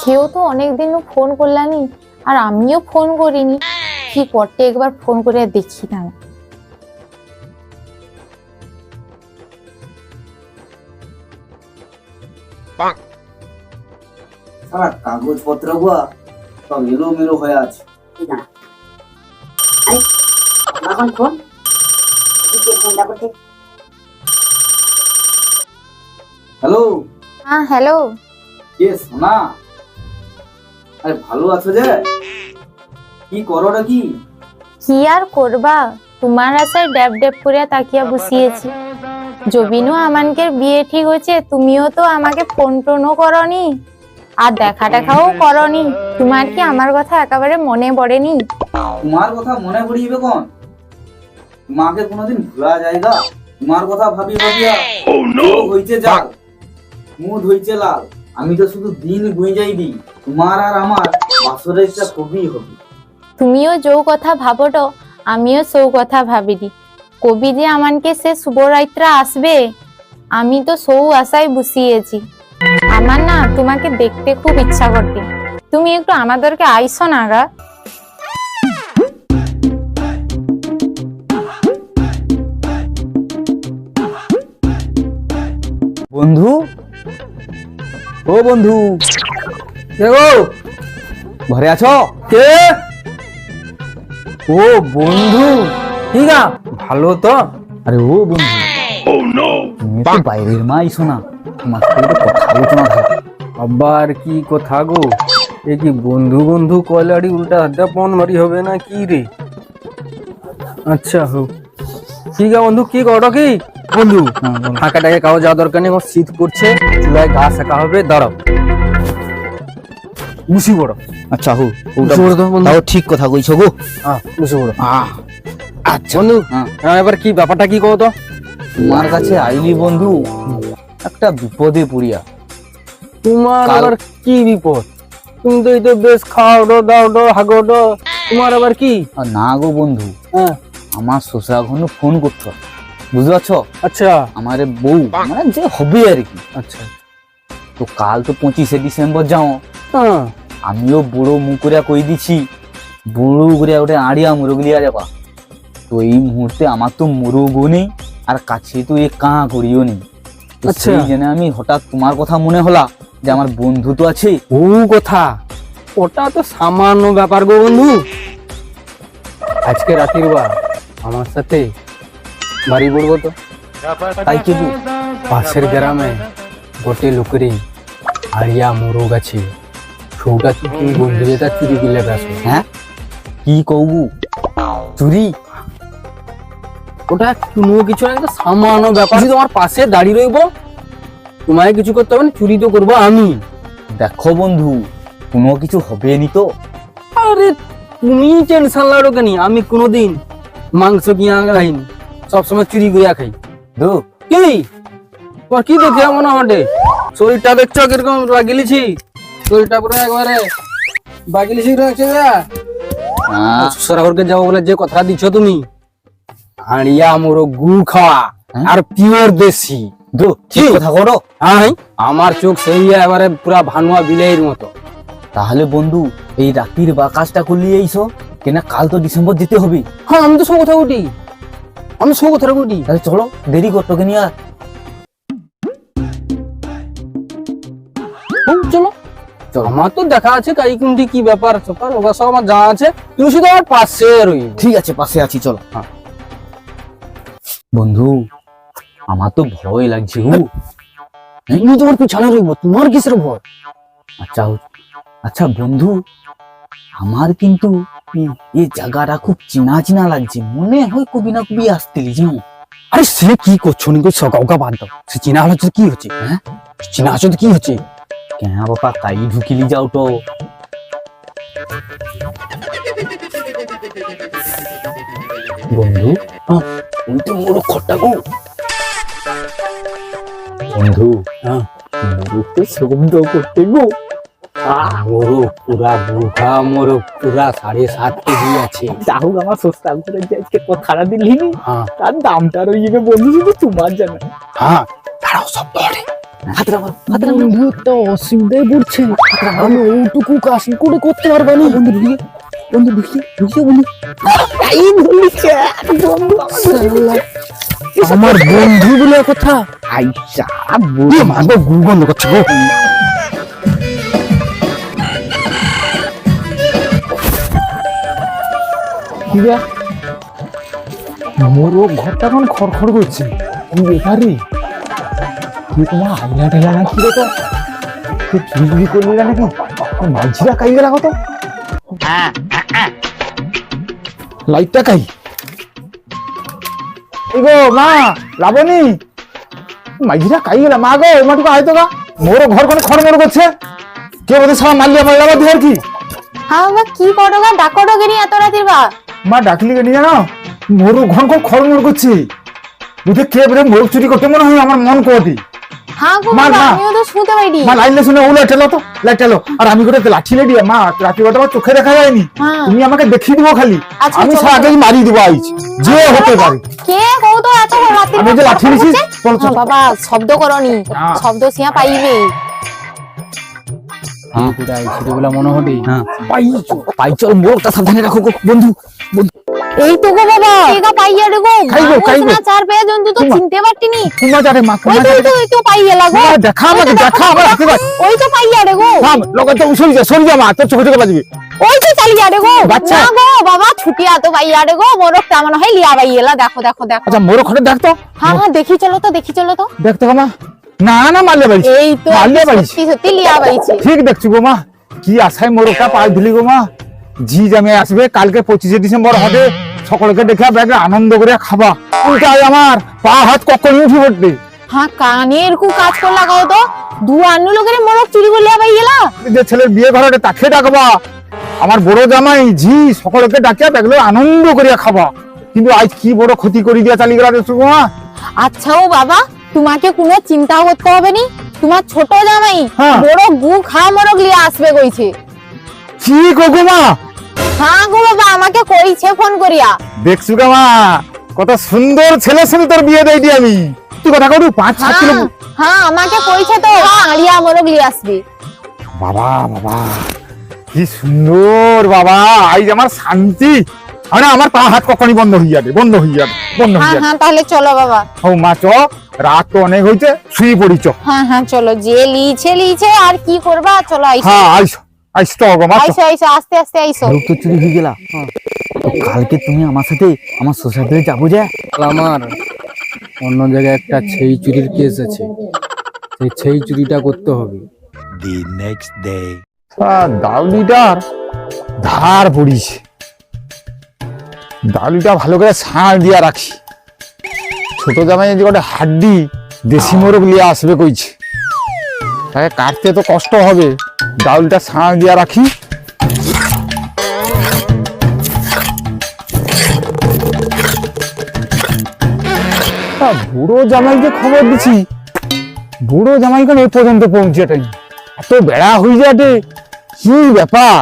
সেও তো অনেকদিন ফোন করলানি আর আমিও ফোন করিনি। কি করতে একবার ফোন করে দেখি না। সারা কাগজপত্র গুয়া সব এলো হয়ে আছে। এখন ফোন ফোনটা করতে। হ্যালো হ্যাঁ হ্যালো কে সোনা? আরে ভালো আছো যে? কি করোটা কি কি আর করবা? তোমার আশায় ড্যাব ড্যাব করে তাকিয়া বসিয়েছি। জবিনও আমানকে বিয়ে ঠিক হয়েছে তুমিও তো আমাকে ফোন টোনও করনি। আর দেখা টেখাও করনি। তোমার কি আমার কথা একেবারে মনে পড়েনি? তোমার কথা মনে পড়িবে কোন? মাকে কোনোদিন ভুলা যায়গা তোমার কথা ভাবি ভাবিয়া চোখ হইছে জাল মুখ হইছে লাল। আমি তো শুধু দিন গুই যাইবি তোমার আর আমার বাসরের ইচ্ছা খুবই হবে। তুমিও যৌ কথা ভাবোটো আমিও সৌ কথা ভাবিনি কবি যে আমানকে সে শুভরাত্রা আসবে আমি তো সৌ আশায় বসিয়েছি। আমার না তোমাকে দেখতে খুব ইচ্ছা করতে তুমি একটু আমাদেরকে আইসো না গা। বন্ধু ও বন্ধু। কে গো? ঘরে আছো? কে? ও বন্ধু। ঠিক ভালো তো। আরে ও বন্ধু। তুমি তো বাইরের মা আইসো না তোমার সাথে কথা আলোচনা থাকে আবার কি কথা গো? এ কি বন্ধু বন্ধু কয়লাড়ি উল্টা হাতে পন মারি হবে না কি রে? আচ্ছা হো ঠিক আছে বন্ধু কি করো কি? বন্ধু ফাঁকাটাকে কাউ যাওয়া দরকার নেই শীত করছে চুলায় গা শেখা হবে দাঁড়াও। বুঝি বড়। আচ্ছা হো বন্ধু। তাও ঠিক কথা কইছো গো। হ্যাঁ বুঝি বড়। আচ্ছা। বন্ধু হ্যাঁ। হ্যাঁ, এবার কি ব্যাপারটা কি কও তো? তোমার কাছে আইলি বন্ধু একটা বিপদে পড়িয়া। তোমার আবার কি বিপদ? তুমি তো এই তো বেশ খাও ডো দাও ডো হাগো ডো তোমার আবার কি? না গো বন্ধু হ্যাঁ। আমার শ্বশুরা ঘন ফোন করছ বুঝতে পারছ? আচ্ছা। আমার বউ মানে যে হবে আর কি। আচ্ছা। তো কাল তো পঁচিশে ডিসেম্বর যাও। হ্যাঁ। আমিও বুড়ো মুখ করে কই দিছি। বুড়ো করে ওটা আড়িয়া মুরগলিয়া যাবা তো এই মুহূর্তে আমার তো মুরগও নেই আর কাছে তো এ কাঁ করিও নেই। আচ্ছা। জন্য আমি হঠাৎ তোমার কথা মনে হলা যে আমার বন্ধু তো আছে। ও কথা। ওটা তো সামান্য ব্যাপার গো বন্ধু। আজকে রাতের বা আমার সাথে বাড়ি পড়ব তো। তাই কি পাশের গ্রামে গোটে লোকেরই আড়িয়া মোরগ আছে। সৌটা কি বন্ধু যেটা চুরি গিলে বেসো হ্যাঁ? কি কবু চুরি? ওটা কোনো কিছু না সামান্য ব্যাপার। তোমার পাশে দাঁড়িয়ে রইবো তোমায় কিছু করতে হবে না চুরি তো করব আমি। দেখো বন্ধু কোনো কিছু হবে নি তো? আরে তুমি টেনশন লাড়ো কেন? আমি কোনোদিন মাংস কিনা খাইনি সবসময় চুরি করিয়া খাই। কি? তোমার কি দেখে মনে হটে শরীরটা দেখছ কীরকম? বাগিলিছি শরীরটা পুরো একবারে বাগিলিছি রাখছে যাব বলে যে কথা দিচ্ছ তুমি হাঁড়িয়া মোরো গু খাওয়া হ্যাঁ? আর পিওর দেশি। দো ঠিক কথা করো হ্যাঁ আমার চোখ সেই এবারে পুরা ভানুয়া বিলের মতো। তাহলে বন্ধু এই রাত্রির বা কাজটা করলি এইসো কেনা কাল তো ডিসেম্বর যেতে হবে। হ্যাঁ আমি তো সব কথা উঠি আমি সব কথা উঠি তাহলে চলো দেরি করতো কে নিয়ে আর চলো। চলো আমার তো দেখা আছে কাই কুন্টি কি ব্যাপার? স্যাপার ওগুলো সব আমার জানা আছে। তুমি শুধু আমার পাশে রই ঠিক আছে পাশে আছি চলো। হ্যাঁ। বন্ধু আমার তো ভয় লাগছে আমি তোমার পিছনে রইবো তোমার কিসের ভয়? আচ্ছা আচ্ছা বন্ধু আমার কিন্তু এই- জায়গাটা খুব চিনা চিনা লাগছে। মনে হয় কবি না কবি আসতেলি, জানো? আরে সে কি করছ নি সকাউকা বাদ দাও। সে চিনা হলো কি হচ্ছে? হ্যাঁ? চিনা তো কি হচ্ছে? কেন বাবা কাই ঢুকিলি যাও তো। বন্ধু। ওই মোর খট্টা গো। বন্ধু হ্যাঁ? মোরগ তো শব্দ করতে গো। পুরা পুরা সাড়ে সাত কেজি আছে আমার সস্তা করে যে আজকে কথাটা দিলি হ্যাঁ। তার দামটা রয়ে যাবে বন্ধু শুধু তোমার জানা। হ্যাঁ সব বন্ধু একটা অসুবিধায় পড়ছে আমি ওইটুকু কাজ করে করতে পারব না। বন্ধু ঢুকে। বন্ধু ঢুকে ঢুকে বন্ধু। আমার বন্ধু। বলে কথা। আইসা গুল বন্ধ করছে গো। ঘরটা খড়খড় করছে। কি ব্যাপারে তুই তোমার রে তো তুই চুরি করলি না নাকি? আর মাঝিরা কাই গেলা কত? লাইটটা কাই? গো মা, লাবণী। মাঝিরা কাই গেলা। মা গো এমাটুকু আয়তো গা মোর ঘর কোনে খড়মড় করছে? কে বোধ সারা মারলিয়া মারলাবা দিয়ার কি? হ্যাঁ কি করো গা, ডাকো এত রাতের বা। মা ডাকলি কেন জানো? মোর ঘন ঘন খড়মড় করছে। বুঝে কে বেরে মোর চুরি করতে মনে হয় আমার মন কোয়াতি। হ্যাঁ গো মা, আমিও তো শুনতে পাইনি। মা লাইন শুনে ও তো আর আমি করে লাঠি লেডি মা লাঠি কথা আমার চোখে দেখা যায়নি। হ্যাঁ। তুমি আমাকে দেখিয়ে দিবো খালি। আচ্ছা, আমি আগেই মারি দিব আইজ যে হতে পারে। কে কও তো এত রাতে আমি যে লাঠি নিছি চল। চল বাবা শব্দ করনি। হ্যাঁ। শব্দ সিয়া পাইবে। মনে হতে পাই পাই চল মোরটা সাবধানে রাখো গো, বন্ধু এই তো গো বাবা এগা পাইয়া রে গো খাইবো, খাইবো। চার পেয়ে জন্তু তো চিনতে পারতিনি। কুমা যারে মা ওই কুমা তো ওই যারে তো তো পাইয়া লাগো। মা, দেখা আমাকে দেখা আমার ওই তো পাইয়া রে গো। থাম লগতে তো সরি যা সরি যা মা তোর চোখে চোখে বাজবি ওই তো চালিয়া রে গো। বাচ্চা। গো বাবা ছুটিয়া তো পাইয়া রে গো মোরক তেমন হয় লিয়া দেখো দেখো দেখো। আচ্ছা মোর ঘরে দেখ হ্যাঁ হ্যাঁ দেখি চলো তো দেখি চলো তো। দেখ তো মা। না না মারলে বাড়ি এই তো মারলে বাড়ি সত্যি লিয়া পাইছে ঠিক দেখছি গো মা কি আশায় মোরগটা পায়ে ধুলি গো মা। জি জামে আসবে কালকে পঁচিশে ডিসেম্বর হবে। সকলকে দেখে ব্যাগে আনন্দ করে খাবা। উল্টাই আমার পা হাত কখন উঠি পড়তে হ্যাঁ কানে এরকম কাজ করে লাগাও তো। দু আন্নু লোকের মোরক চুরি করে লিয়া পাইয়েলা যে ছেলের বিয়ে ঘরে তাকে ডাকবা। আমার বড় জামাই ঝি সকলকে ডাকিয়া দেখল আনন্দ করিয়া খাবা। কিন্তু আজ কি বড় ক্ষতি করি দিয়া চালি গেলা দেখছ গো মা? আচ্ছা ও বাবা তোমাকে কোনো চিন্তা করতে হবে নি। তোমার ছোট জামাই হ্যাঁ। বড় গু খা মোরগ লিয়ে আসবে কইছে। কি গো গো মা? হ্যাঁ গো বাবা আমাকে কইছে ফোন করিয়া। দেখছ গো মা কত সুন্দর ছেলের সাথে তোর বিয়ে দেই দি আমি। তুই কথা কটু পাঁচ সাত কিলো হ্যাঁ হ্যাঁ আমাকে কইছে তো আড়িয়া মোরগ লিয়ে আসবে। বাবা বাবা কি সুন্দর বাবা আজ আমার শান্তি। আরে আমার পা হাত কখনই বন্ধ হয়ে যাবে বন্ধ হয়ে যাবে বন্ধ হয়ে হ্যাঁ হ্যাঁ তাহলে চলো বাবা। ও মা চ রাত তো অনেক হয়েছে শুয়ে পড়ি চ হ্যাঁ হ্যাঁ চলো যে লিছে লিছে আর কি করবা? চলো আইসো। হ্যাঁ আইস আইস তো গো। আইসো আইসো আস্তে আস্তে আইসো। লোক তো চুরি হয়ে গেলা। তো কালকে তুমি আমার সাথে আমার সোসাইটিতে যাব যে? আমার অন্য জায়গায় একটা ছেই চুরির কেস আছে। সেই ছেই চুরিটা করতে হবে। The next day. আহ, দাউলিটার ধার পড়িছে। দাউলিটা ভালো করে ছাড় দিয়া রাখি ছোট জামাই যে একটা হাড্ডি দেশি মোরগ নিয়ে আসবে কইছে, তাকে কাটতে তো কষ্ট হবে। ডাউলটা ছাড় দিয়া রাখি। বুড়ো জামাইকে খবর দিছি, বুড়ো জামাই কেন এ পর্যন্ত পৌঁছেটাই এত বেড়া হয়ে যাবে কি ব্যাপার?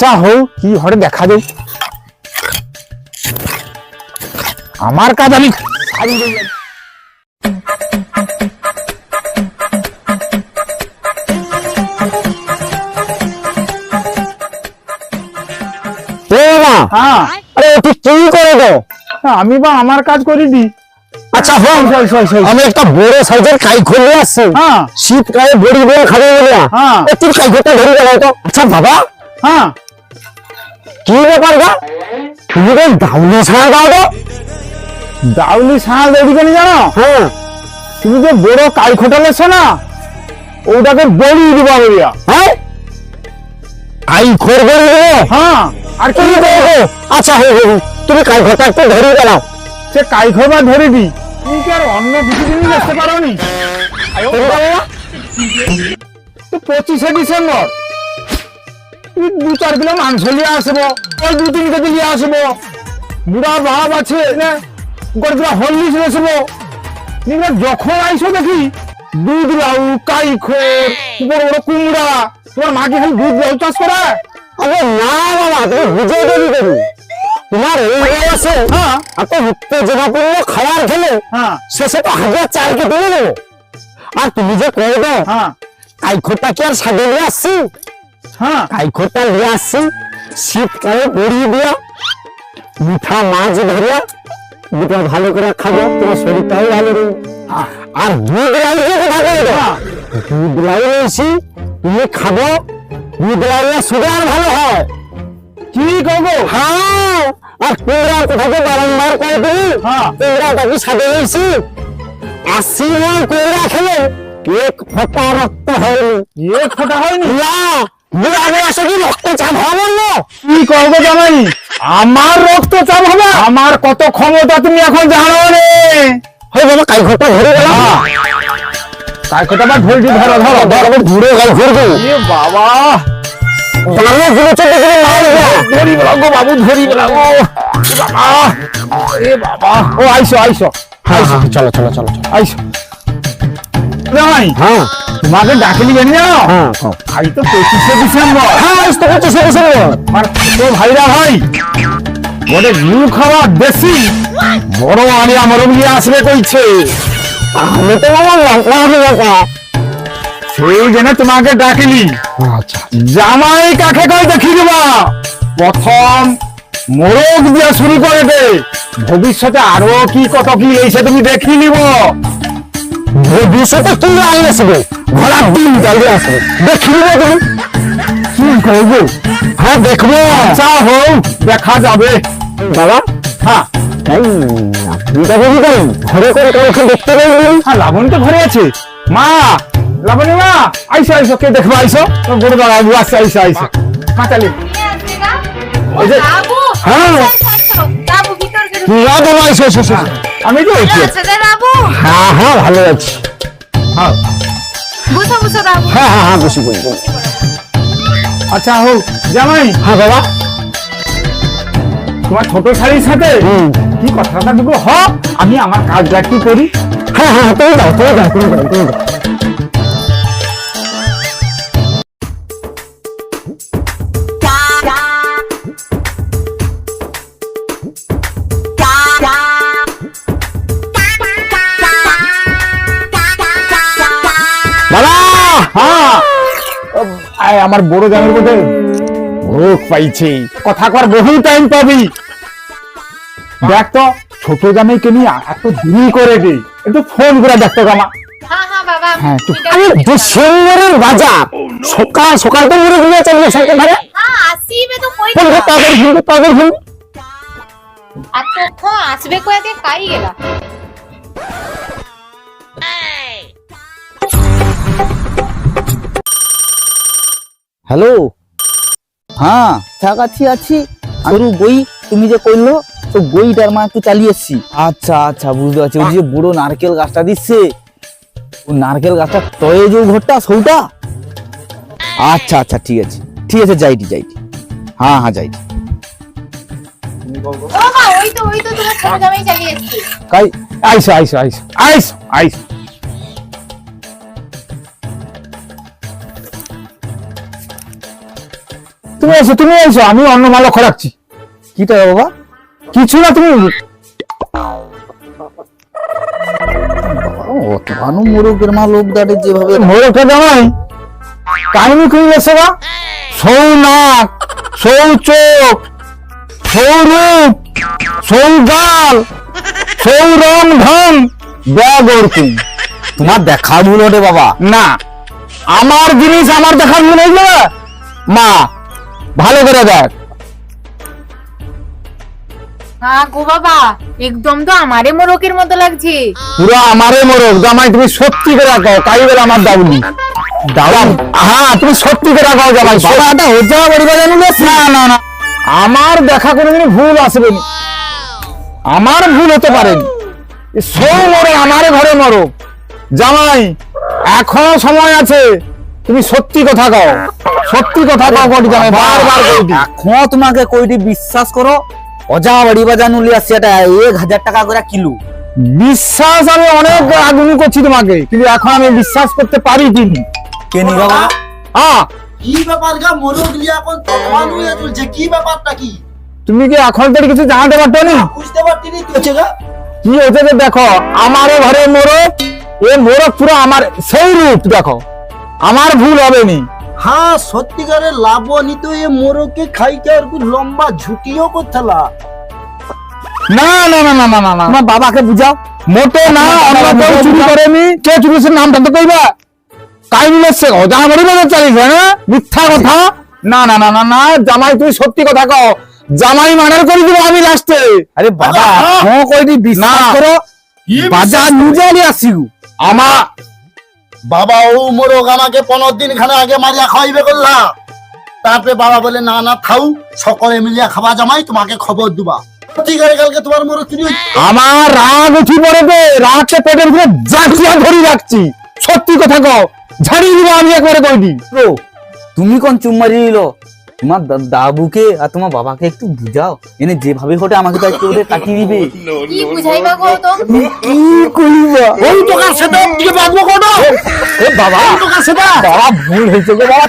চা হও কি ঘরে দেখা দেব আমার কাজ আমি হ্যাঁ আরে তুই কি করে গো? আমি বা আমার কাজ করি দি। আচ্ছা হ্যাঁ। আমি একটা বড় সাইজের কাই খুলে আসছি। হ্যাঁ। শীতকালে বড়ি বড়ি খাবে বলে। হ্যাঁ। একটু কাই ঘরটা ধরে গেল তো। আচ্ছা বাবা। হ্যাঁ। কি ব্যাপার গা? তুমি তো দাউনে ছাড়া দাও তো দাউলি দেবি কেন জানো? হ্যাঁ। তুমি যে বড় কাই খোটালেছো না ওটাকে বড়ি দিবা বলিয়া। হ্যাঁ? আই খোর করে দেবো? হ্যাঁ আর কি দেখো আচ্ছা হো হো তুমি কাই ঘরটা একটু ধরে গেল সে কাই খোবা ধরে দি। তুমি কি আর অন্য কিছু জিনিস আসতে পারো নি তো পঁচিশে ডিসেম্বর। তুই দু চার কিলো মাংস নিয়ে আসব ওই দু তিন কেজি নিয়ে আসব। বুড়া বাপ আছে না? করে হললিস আসব নিয়ে যখন আইসো দেখি দুধ লাউ কাই খোর বড় বড় কুমড়া তোমার মাকে খালি দুধ লাউ চাষ করে? আরে না বাবা তুমি বুঝে দেবি দেবি তোমার এই বয়সে হ্যাঁ। এত উত্তেজনাপূর্ণ খাবার খেলে হ্যাঁ। শেষে তো হাজার চাল কেটে নেব আর তুমি যে করবে হ্যাঁ। কাইখোটা কি আর সাজে নিয়ে আসছি? হ্যাঁ। কাইখোটা নিয়ে আসছি শীতকালে বড়িয়ে দিয়া মিঠা মাছ ধরিয়া দুটো ভালো করে খাব তোমার শরীরটাও ভালো রইবে আর দুধ লাগিয়ে বলবে। দুধ লাগিয়েছি তুমি খাব দুধ লাগিয়ে সুগার ভালো হয়। কি করব? হ্যাঁ আর কোনটা কোথাকে বারংবার করে দিই হ্যাঁ। কোনটা কি সাজে নিয়েছি আশি মন কোনটা খেলে এক ফোঁটা রক্ত হয়নি। এক ফোঁটা হয়নি? না আমার রক্তচাপ হবে? আমার কত ক্ষমতা তুমি এখন জানো রে হয়ে গেল কাই ঘরটা ধরে গেলাম। তাই কথা বা ধরছি ধরো ধরো। ধরো ঘুরে গেল ঘুরবে এ বাবা। গেলে ধরি গো বাবু ধরি গো এ বাবা। এ বাবা। ও আইসো আইসো। হ্যাঁ হ্যাঁ চলো চলো চলো আইসো। হ্যাঁ। তোমাকে ডাকলি জানি জানো হ্যাঁ। আজ তো পঁচিশে ডিসেম্বর। হ্যাঁ আজ তো সরে সরে তো ভাইরা ভাই বলে গু খাওয়া বেশি। বড় আনি আমার নিয়ে আসবে কইছে। আমি তো আমার লঙ্কা হবে সেই জন্য তোমাকে ডাকলি আচ্ছা। জামাই কাকে কই দেখি দিবা প্রথম মোরগ দিয়ে শুরু করে দে। ভবিষ্যতে আরও কি কত কি এইসে তুমি দেখি নিব। ভবিষ্যতে তুমি আই আসবে ঘোড়ার দিন জলদি আসবে দেখিব তুমি কি করব? হ্যাঁ দেখব। আচ্ছা হোক দেখা যাবে। বাবা হ্যাঁ বুঝি করেন ঘরে করে কাউকে দেখতে পাইনি হ্যাঁ লাবণী তো ঘরে আছে। মা লাবণী মা আইসো আইসো কে দেখব আইসো? তো বড় দাদা বাবু আসছে আইসো আইসো। যে হ্যাঁ। আমি তো হ্যাঁ হ্যাঁ ভালো আছি। হ্যাঁ। বুঝো বুঝো বাবু হ্যাঁ হ্যাঁ হ্যাঁ বসে বসে। আচ্ছা হোক জামাই। হ্যাঁ বাবা। তোমার ছোট শাড়ির সাথে হুম। কি কথাটা দুটো হ আমি আমার কাজটা একটু করি। হ্যাঁ হ্যাঁ তুমি দাও তুমি দাও তুমি দাও তুমি দাও। আয় আমার বড় জামের মধ্যে ভোগ পাইছে। কথা কর বহু টাইম পাবি। দেখ তো ছোট জামাইকে নিয়ে এত দেরি করে দে। একটু ফোন করে দেখতো গামা হ্যাঁ হ্যাঁ হ্যাঁ একটু আরে ডিসেম্বরের বাজার সকাল সকাল তো ঘুরে ঘুরে চলবে সাইকেল ধরে। হ্যাঁ আসিবে ফোন করতে হবে ফোন করতে হবে ফোন আসবে কয়ে কাই গেলা হ্যালো? হ্যাঁ কাছাকাছি আছি। সরু বই তুমি যে করল তো বইটার মা একটু চালিয়ে এসছি। আচ্ছা আচ্ছা বুঝতে পারছি। ওই যে বুড়ো নারকেল গাছটা দিচ্ছে। ও নারকেল গাছটা তয়ে যে ঘরটা সৌটা আচ্ছা আচ্ছা ঠিক আছে। ঠিক আছে যাইটি যাইটি। হ্যাঁ হ্যাঁ যাইটি। ওই তো ওই তো তোমার ছোট জামাই চালিয়ে এসেছে। কাই আইসো আইসো আইসো আইসো আইসো। তুমি এসো তুমি এসো আমি অন্য মাল লক্ষ্য রাখছি। কিটা বাবা? কিছু না তুমি অত মোরগের মা লোক দাঁড়ে যেভাবে মোরটা জামাই কাহিনী সেবা সৌ নাক সৌ চোখ সৌ রূপ সৌ গাল সৌ রং ঢং ব্যাগ ওরকম তোমার দেখা ভুল রে বাবা। না। আমার জিনিস আমার দেখার মনে হইল মা ভালো করে দেখ। হ্যাঁ গো বাবা একদম তো আমারে মোরকের মতো লাগছে। পুরো আমারে মোরগ জামাই তুমি সত্যি করে রাখো তাই বলে আমার দাউনি। দাউন? হ্যাঁ তুমি সত্যি করে রাখো জামাই বাবাটা বাড়ি না না না। আমার দেখা কোনোদিন ভুল আসবে না। আমার ভুল হতে পারে সৌ মরে আমার ঘরে মরো। জামাই এখনও সময় আছে। তুমি সত্যি কথা কও। সত্যি কথা কও কটি জামাই বারবার কইটি এখন তোমাকে কইটি বিশ্বাস করো অজা বাড়ি বাজানো লিয়া সেটা এক হাজার টাকা করে কিলো। বিশ্বাস আমি অনেক আগুন করছি তোমাকে কিন্তু এখন আমি বিশ্বাস করতে পারি তিনি কে নিবা বাবা? হ্যাঁ। কি ব্যাপার গা মোরগ লিয়া এখন তলোয়ার হয়ে চলছে কি ব্যাপারটা কি? তুমি কি এখন তো কিছু জানতে পারতো না? বুঝতে পারছি নি কি হচ্ছে গা? কি হয়েছে দেখো আমারও ঘরে মোরগ এ মোরগ পুরো আমার সেই রূপ দেখো। আমার ভুল হবে নি হ্যাঁ সত্যিকারের লাবণী তো এ মোরকে খাইতে আর কি লম্বা ঝুটিও করতেলা। না না না না না না না। তোমার বাবাকে বুঝাও। মোটে না আমরা কেউ চুরি করেনি। কে চুরি করেছে নামটা তো কইবা। কাই মিলেছে অজানা বড়ি বাজার চালিস হ্যাঁ মিথ্যা কথা। না না না না না জামাই তুমি সত্যি কথা কও। জামাই মার্ডার করে দিব আমি লাস্টে। আরে বাবা হ্যাঁ কইনি বিশ্বাস করো। বাজার নিজে নিয়ে আসি আমার বাবা ও মোরগ আমাকে পনেরো দিন খানে আগে মারিয়া খাওয়াইবে করলা তারপরে বাবা বলে না না খাও সকলে মিলিয়া খাওয়া জামাই তোমাকে খবর দিবা। কালকে তোমার মোরগ চুরি আমার রাগ উঠি পড়েবে রাগকে পেটের ভিতরে জাঁচিয়া ধরি রাখছি। সত্যি কথা কও ঝাড়ি দিব আমি একবারে তুমি কোন চুম মারিয়ে দিল তোমার দাবুকে আর তোমার বাবাকে একটু বুঝাও এনে যেভাবে ঘটে আমাকে তো একটু ওদের কাটিয়ে দিবে কি বুঝাইবা কি ওই সাথে কোনো এ বাবা বাবা ভুল হয়েছে গো বাবা